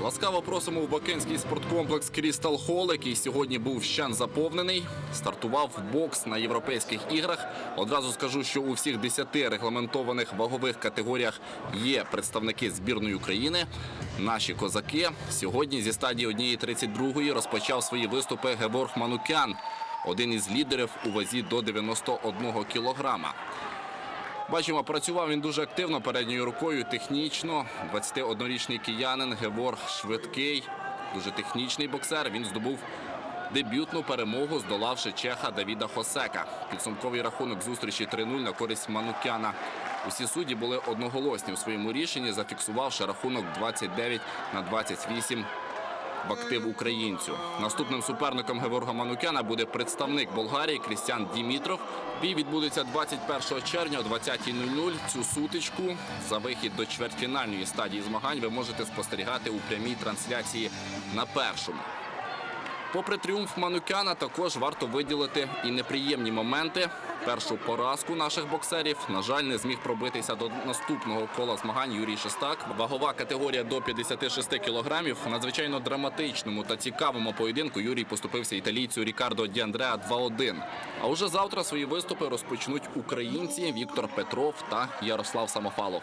Ласкаво просимо у Бакинський спорткомплекс Крістал Хол, який сьогодні був щен заповнений. Стартував бокс на європейських іграх. Одразу скажу, що у всіх 10 регламентованих вагових категоріях є представники збірної України. Наші козаки сьогодні зі стадії 1.32 розпочав свої виступи Геворг Манукян, один із лідерів у вазі до 91 кілограма. Бачимо, працював він дуже активно передньою рукою, технічно. 21-річний киянин Геворг швидкий, дуже технічний боксер. Він здобув дебютну перемогу, здолавши чеха Давіда Хосека. Підсумковий рахунок зустрічі 3-0 на користь Манукяна. Усі судді були одноголосні у своєму рішенні, зафіксувавши рахунок 29 на 28 в актив українцю. Наступним суперником Геворга Манукяна буде представник Болгарії Крістіан Дімітров. Бій відбудеться 21 червня о 20.00. Цю сутичку за вихід до чвертьфінальної стадії змагань ви можете спостерігати у прямій трансляції на першому. Попри тріумф Манукяна, також варто виділити і неприємні моменти. Першу поразку наших боксерів, на жаль, не зміг пробитися до наступного кола змагань Юрій Шестак. Вагова категорія до 56 кілограмів. В надзвичайно драматичному та цікавому поєдинку Юрій поступився італійцю Рікардо Діандреа 2-1. А уже завтра свої виступи розпочнуть українці Віктор Петров та Ярослав Самофалов.